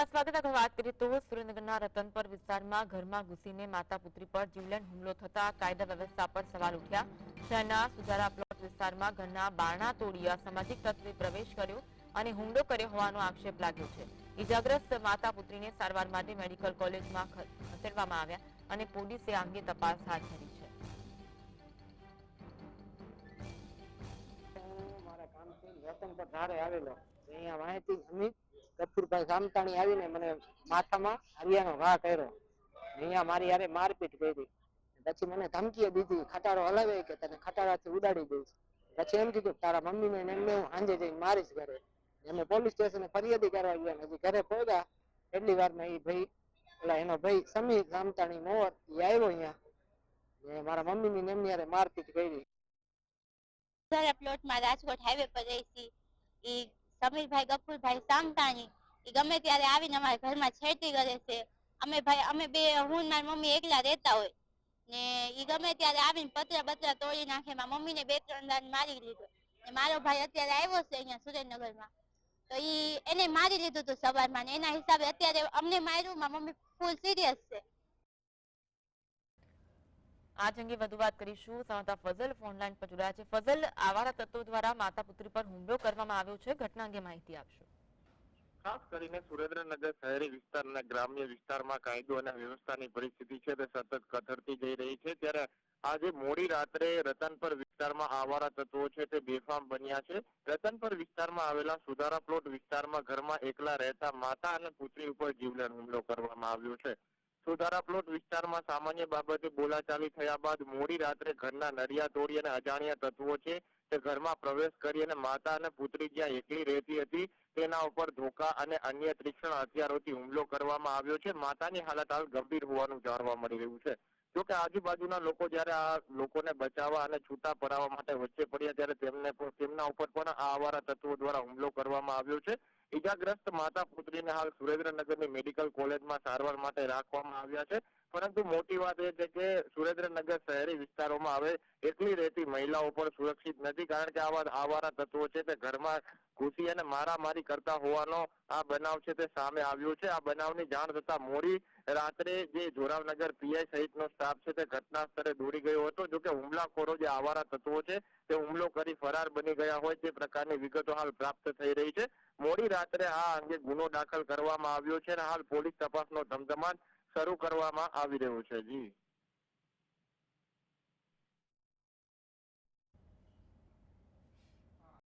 સ્વાગત આગળ વાત કરીએ તો સુરેન્દ્રનગરના રતનપર વિસ્તારમાં ઘરમાં ઘૂસીને માતા પુત્રી પર જીવલેણ હુમલો થતા કાયદા વ્યવસ્થા પર સવાલ ઉઠ્યા. શહેરના સુધારા પ્લોટ વિસ્તારમાં ઘરના બારણા તોડી અસામાજિક તત્વે પ્રવેશ કર્યો અને હુમલો કર્યો હોવાનો આક્ષેપ લાગ્યો છે. ઇજાગ્રસ્ત માતા પુત્રીને સારવાર માટે મેડિકલ કોલેજમાં ખસેડવામાં આવ્યા અને પોલીસે આ અંગે તપાસ હાથ ધરી છે. અહીંયા માહિતી કપૂરભાઈ સામતાણી આવીને મને માથામાં હરિયાનો ઘા કર્યો. અહીંયા મારી યારે મારપીટ કરી. પછી મને ધમકી દીધી, ખટારો હલાવે કે તને ખટારાથી ઉડાડી દઈશ. પછી એમ કીધું, તારા મમ્મીને ને એમને હું સાંજે જઈને મારીશ ઘરે. એમને પોલીસ સ્ટેશને ફરિયાદી કરવા ગયા હજી ઘરે પહોંચ્યા. એટલી વારમાં એ ભાઈ એટલે એનો ભાઈ સમીર સામતાણી મોર એ આવ્યો અહીંયા. ને મારા મમ્મીની ને એમની હારે મારપીટ કરી. પ્લોટમાં રાજકોટ હાઈવે પર રહી છી, ઈ સમીરભાઈ, ગફુરભાઈ સામતાણી ગમે ત્યારે આવીને અમારા ઘરમાં છેડતી કરે છે. અમે ભાઈ, અમે બે, હું મારી મમ્મી એકલા રહેતા હોય. ને ઈ ગમે ત્યારે આવીને પતરા બતરા તોડી નાખે. મારા મમ્મીને બે, ત્રણ દાન મારી લીધો. ને મારો ભાઈ અત્યારે આવ્યો છે અહીંયા સુરેન્દ્રનગરમાં. તો ઈ એને મારી લીધું હતું સવારમાં ને એના હિસાબે અત્યારે અમને માર્યું. મારા મમ્મી ફૂલ સિરિયસ છે. આજ અંગે વધુ વાત કરીશું. સંવાદદાતા ફઝલ ફોનલાઈન પર જોડાયા છે. ફઝલ, આવારા તત્વો દ્વારા માતા પુત્રી પર હુમલો કરવામાં આવ્યો છે. ઘટના અંગે માહિતી આપશો. ખાસ કરીને સુરેન્દ્રનગર શહેરી વિસ્તાર અને ગ્રામ્ય વિસ્તારમાં કાયદો અને વ્યવસ્થાની પરિસ્થિતિ છે તે સતત કથળતી જઈ રહી છે. ત્યારે આજે મોડી રાત્રે રતનપર વિસ્તારમાં આવારા તત્વો છે તે બેફામ બન્યા છે. રતનપર વિસ્તારમાં આવેલા સુધારા પ્લોટ વિસ્તારમાં ઘરમાં એકલા રહેતા માતા અને પુત્રી ઉપર જીવલેણ હુમલો કરવામાં આવ્યો છે. સુધારા પ્લોટ વિસ્તારમાં સામાન્ય બાબતે બોલાચાલી થયા બાદ મોડી રાત્રે ઘરના નરિયા તોડી અને અજાણ્યા તત્વો છે તે ઘરમાં પ્રવેશ કરી અને માતા અને પુત્રી જ્યાં એકલી રહેતી હતી, તેના ઉપર ધોકા અને અન્ય તીક્ષ્ણ હથિયારોથી હુમલો કરવામાં આવ્યો છે. માતાની હાલત હાલ ગંભીર હોવાનું જાણવા મળી રહ્યું છે. જોકે આજુબાજુના લોકો જ્યારે આ લોકોને બચાવવા અને છૂટા પડાવવા માટે વચ્ચે પડ્યા ત્યારે તેમને તેમના ઉપર પણ આ અવારા તત્વો દ્વારા હુમલો કરવામાં આવ્યો છે. ઈજાગ્રસ્ત માતા પુત્રીને હાલ સુરેન્દ્રનગરની મેડિકલ કોલેજમાં સારવાર માટે રાખવામાં આવ્યા છે. પરંતુ મોટી વાત એ છે કે સુરેન્દ્રનગર શહેરી વિસ્તારોમાં હવે એટલી રહેતી મહિલાઓ પણ સુરક્ષિત નથી, કારણ કે આવા આવારા તત્વો છે તે ઘરમાં ઘૂસી અને મારામારી કરતા હોવાનો આ બનાવ છે તે સામે આવ્યો છે. આ બનાવની જાણ થતા મોડી રાત્રે જે જોરાવનગર પીઆઈ સહિતનો સ્ટાફ છે તે ઘટના સ્થળે દોડી ગયો હતો. જો કે હુમલાખોરો જે આવારા તત્વો છે તે હુમલો કરી ફરાર બની ગયા હોય તે પ્રકારની વિગતો હાલ પ્રાપ્ત થઈ રહી છે. મોડી રાત્રે આ અંગે ગુનો દાખલ કરવામાં આવ્યો છે અને હાલ પોલીસ તપાસનો ધમધમાટ શરૂ કરવામાં આવી રહ્યું છે જી.